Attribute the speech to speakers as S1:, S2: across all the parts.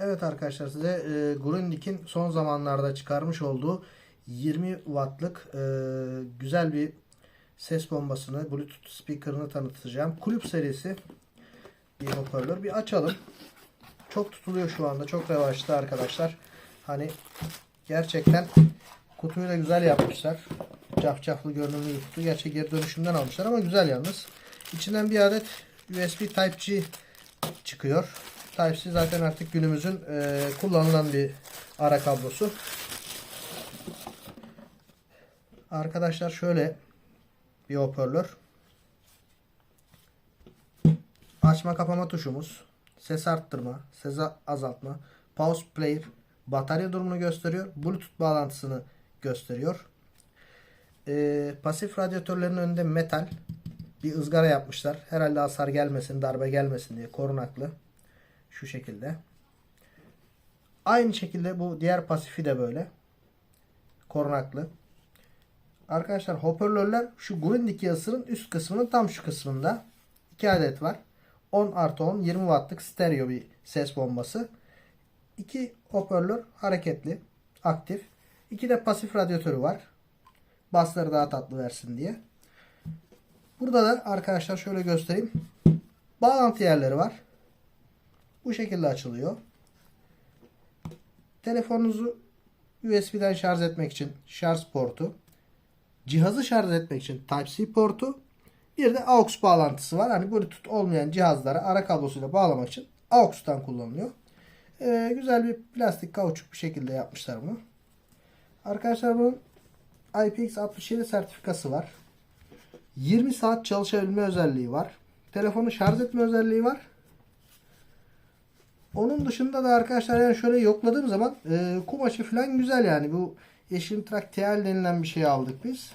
S1: Evet arkadaşlar size e, Grundig'in son zamanlarda çıkarmış olduğu 20 wattlık e, güzel bir ses bombasını, Bluetooth speaker'ını tanıtacağım. Kulüp serisi bir hoparlör. Bir açalım. Çok tutuluyor şu anda. Çok revaçta arkadaşlar. Hani gerçekten kutuyu da güzel yapmışlar. Cafcaflı görünümlü bir kutu. Gerçi geri dönüşümden almışlar ama güzel yalnız. İçinden bir adet USB Type-C çıkıyor. Type-C zaten artık günümüzün e, kullanılan bir ara kablosu. Arkadaşlar şöyle bir hoparlör. Açma kapama tuşumuz. Ses arttırma, ses azaltma, pause player, batarya durumunu gösteriyor. Bluetooth bağlantısını gösteriyor. Ee, pasif radyatörlerin önünde metal bir ızgara yapmışlar. Herhalde hasar gelmesin, darbe gelmesin diye korunaklı. Şu şekilde. Aynı şekilde bu diğer pasifi de böyle. Korunaklı. Arkadaşlar hoparlörler şu Grundig yazısının üst kısmının tam şu kısmında. 2 adet var. 10 artı 10 20 wattlık stereo bir ses bombası. 2 hoparlör hareketli, aktif. 2 de pasif radyatörü var. Basları daha tatlı versin diye. Burada da arkadaşlar şöyle göstereyim. Bağlantı yerleri var. Bu şekilde açılıyor. Telefonunuzu USB'den şarj etmek için şarj portu. Cihazı şarj etmek için Type-C portu. Bir de AUX bağlantısı var. Hani Bluetooth olmayan cihazlara ara kablosuyla bağlamak için AUX'tan kullanılıyor. Ee, güzel bir plastik kauçuk bir şekilde yapmışlar bunu. Arkadaşlar bunun IPX67 sertifikası var. 20 saat çalışabilme özelliği var. Telefonu şarj etme özelliği var. Onun dışında da arkadaşlar yani şöyle yokladığım zaman e, kumaşı falan güzel yani. Bu Yeşil Trak TL denilen bir şey aldık biz.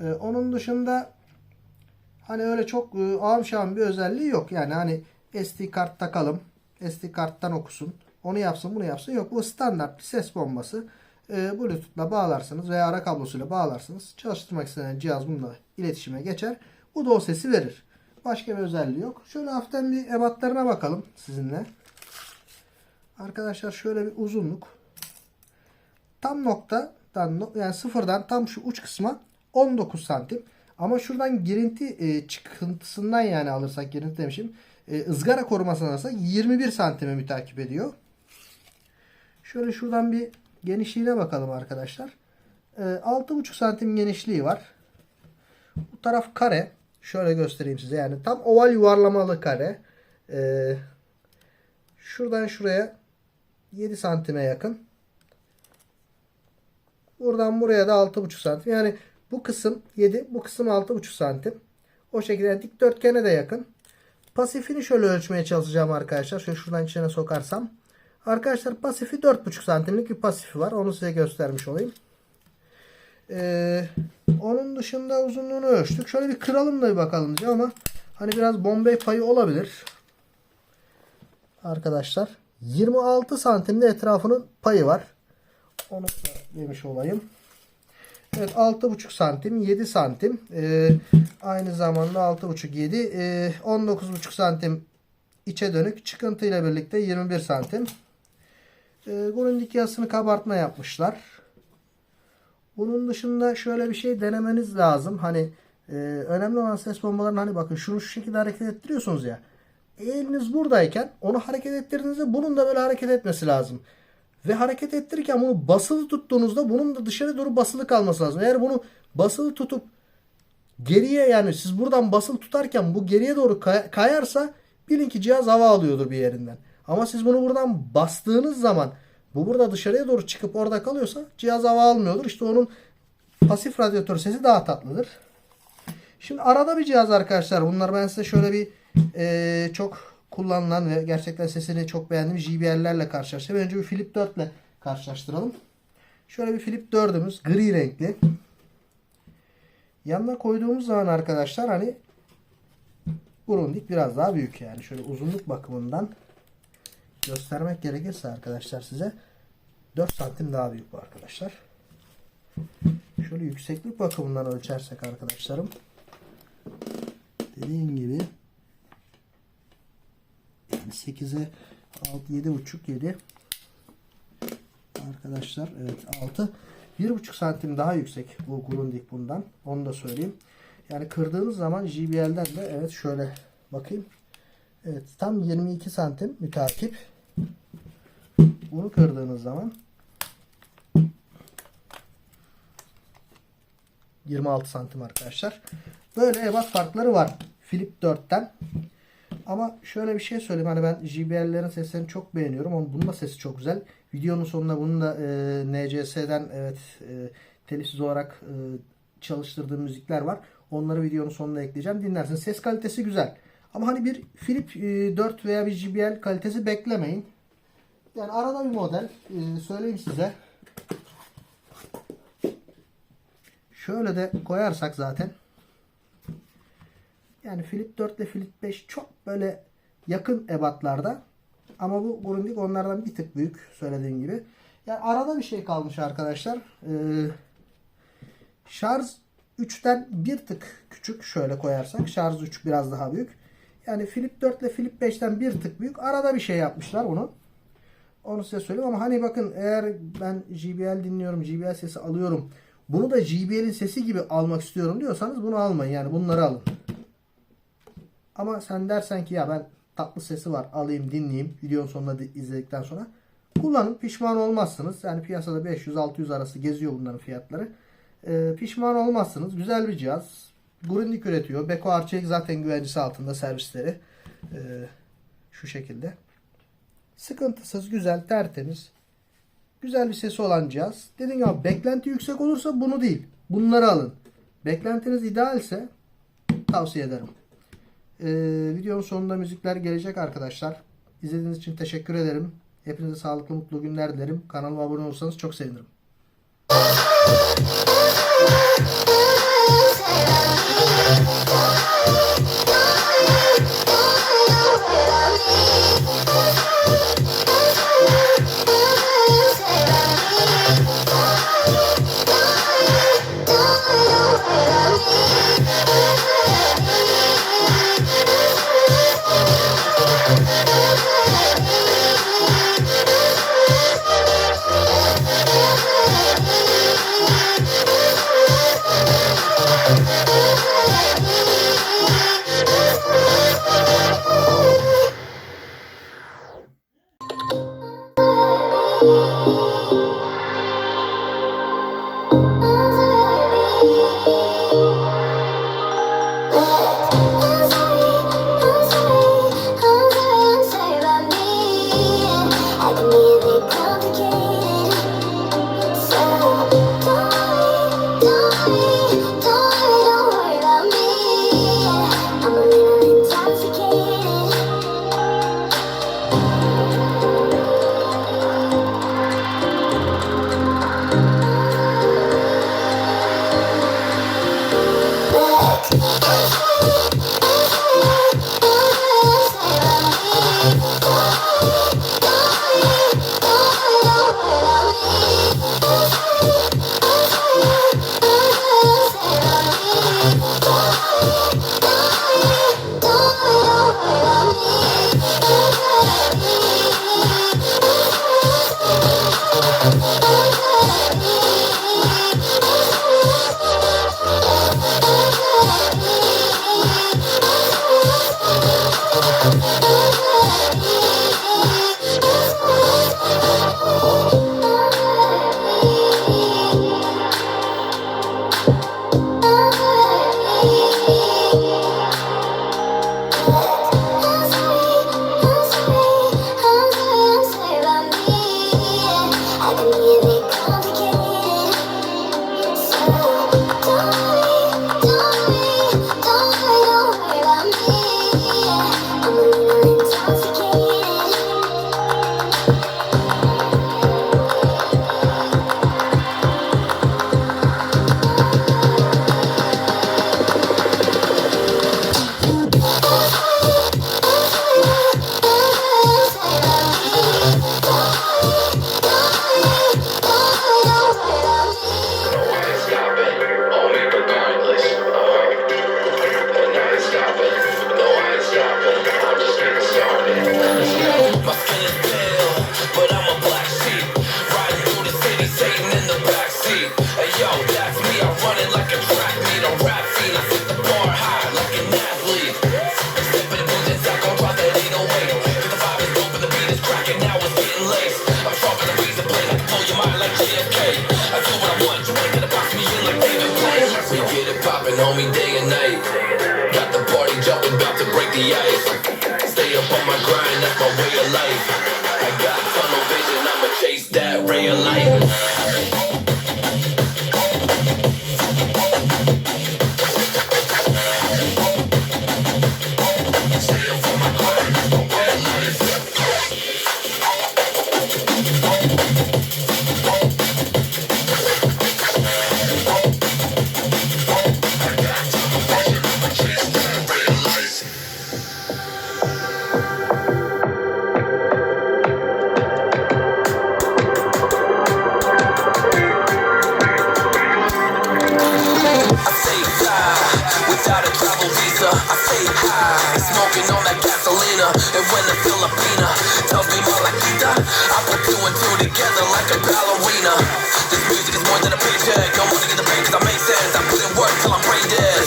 S1: E, onun dışında hani öyle çok e, şahım bir özelliği yok. Yani hani SD kart takalım. SD karttan okusun. Onu yapsın bunu yapsın. Yok bu standart bir ses bombası. E, Bluetooth'la bağlarsınız veya ara kablosuyla bağlarsınız. Çalıştırmak istenen cihaz bununla iletişime geçer. Bu da o sesi verir. Başka bir özelliği yok. Şöyle hafiften bir ebatlarına bakalım sizinle. Arkadaşlar şöyle bir uzunluk. Tam noktadan yani sıfırdan tam şu uç kısma 19 santim. Ama şuradan girinti e, çıkıntısından yani alırsak girinti demişim. E, ızgara korumasından alırsak 21 santime mütakip ediyor. Şöyle şuradan bir genişliğine bakalım arkadaşlar. E, 6,5 santim genişliği var. Bu taraf kare. Şöyle göstereyim size. Yani tam oval yuvarlamalı kare. Ee, şuradan şuraya 7 santime yakın. Buradan buraya da 6,5 santim. Yani bu kısım 7, bu kısım 6,5 santim. O şekilde dikdörtgene de yakın. Pasifini şöyle ölçmeye çalışacağım arkadaşlar. Şöyle şuradan içine sokarsam. Arkadaşlar pasifi 4,5 santimlik bir pasifi var. Onu size göstermiş olayım. Ee, onun dışında uzunluğunu ölçtük. Şöyle bir kıralım da bir bakalım diye ama hani biraz bombay payı olabilir. Arkadaşlar 26 santimde etrafının payı var. Onu da demiş olayım. Evet 6,5 santim 7 santim ee, aynı zamanda 6,5 7 ee, 19,5 santim içe dönük çıkıntıyla birlikte 21 santim. Ee, Grundig yasını kabartma yapmışlar. Bunun dışında şöyle bir şey denemeniz lazım. Hani e, önemli olan ses bombalarının hani bakın şunu şu şekilde hareket ettiriyorsunuz ya. Eliniz buradayken onu hareket ettirdiğinizde bunun da böyle hareket etmesi lazım. Ve hareket ettirirken bunu basılı tuttuğunuzda bunun da dışarı doğru basılı kalması lazım. Eğer bunu basılı tutup geriye yani siz buradan basılı tutarken bu geriye doğru kay- kayarsa bilin ki cihaz hava alıyordur bir yerinden. Ama siz bunu buradan bastığınız zaman bu burada dışarıya doğru çıkıp orada kalıyorsa cihaz hava almıyordur. İşte onun pasif radyatör sesi daha tatlıdır. Şimdi arada bir cihaz arkadaşlar. Bunlar ben size şöyle bir e, çok kullanılan ve gerçekten sesini çok beğendiğim JBL'lerle karşılaştırdım. Önce bir Flip 4 ile karşılaştıralım. Şöyle bir Flip 4'ümüz gri renkli. Yanına koyduğumuz zaman arkadaşlar hani Grundig biraz daha büyük yani. Şöyle uzunluk bakımından göstermek gerekirse arkadaşlar size 4 santim daha büyük bu arkadaşlar. Şöyle yükseklik bakımından ölçersek arkadaşlarım dediğim gibi 8'e 6 7 buçuk 7 arkadaşlar evet 6 1,5 santim daha yüksek bu Grundig bundan. Onu da söyleyeyim. Yani kırdığınız zaman JBL'den de evet şöyle bakayım. Evet tam 22 santim mütakip. Bunu kırdığınız zaman 26 santim arkadaşlar. Böyle ebat farkları var. Philip 4'ten. Ama şöyle bir şey söyleyeyim. Hani ben JBL'lerin seslerini çok beğeniyorum. Ama bunun da sesi çok güzel. Videonun sonunda bunun da e, NCS'den evet e, telifsiz olarak e, çalıştırdığım müzikler var. Onları videonun sonuna ekleyeceğim. Dinlersin. Ses kalitesi güzel. Ama hani bir Philip e, 4 veya bir JBL kalitesi beklemeyin. Yani arada bir model. E, söyleyeyim size. Şöyle de koyarsak zaten. Yani Flip 4 ile Flip 5 çok böyle yakın ebatlarda. Ama bu Grundig onlardan bir tık büyük söylediğim gibi. Yani arada bir şey kalmış arkadaşlar. Ee, şarj 3'ten bir tık küçük şöyle koyarsak. Şarj 3 biraz daha büyük. Yani Flip 4 ile Flip 5'ten bir tık büyük. Arada bir şey yapmışlar onu. Onu size söyleyeyim ama hani bakın eğer ben JBL dinliyorum, JBL sesi alıyorum. Bunu da JBL'in sesi gibi almak istiyorum diyorsanız bunu almayın. Yani bunları alın. Ama sen dersen ki ya ben tatlı sesi var alayım dinleyeyim videonun sonunda izledikten sonra kullanın pişman olmazsınız. Yani piyasada 500-600 arası geziyor bunların fiyatları. Ee, pişman olmazsınız. Güzel bir cihaz. Grundig üretiyor. Beko Arçelik zaten güvencesi altında servisleri. Ee, şu şekilde. Sıkıntısız, güzel, tertemiz. Güzel bir sesi olan cihaz. Dediğim gibi beklenti yüksek olursa bunu değil. Bunları alın. Beklentiniz idealse tavsiye ederim. Ee, videonun sonunda müzikler gelecek arkadaşlar. İzlediğiniz için teşekkür ederim. Hepinize sağlıklı mutlu günler dilerim. Kanalıma abone olursanız çok sevinirim.
S2: My way of life. Smoking on that gasolina. And when the me I put two and two together like a ballerina. This music is more than a paycheck. I. I in work till I'm brain dead.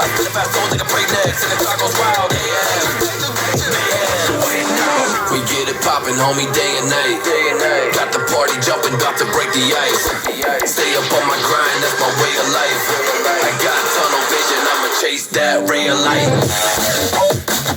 S2: I. AM. We get it poppin', homie, day and night. Day and night. Got the party jumping, about to break the ice. Stay up on my grind, that's my way of life. I got tunnel chase that ray of light.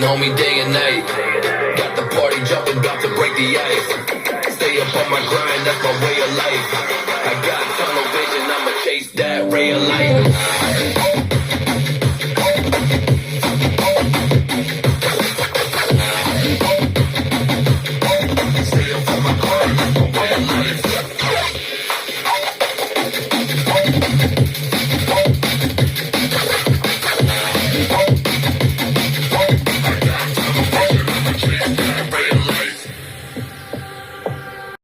S2: working day and night. Got the party jumping, about to break the ice. Stay up on my grind, that's my way of life. I got tunnel vision, I'ma chase that ray of light.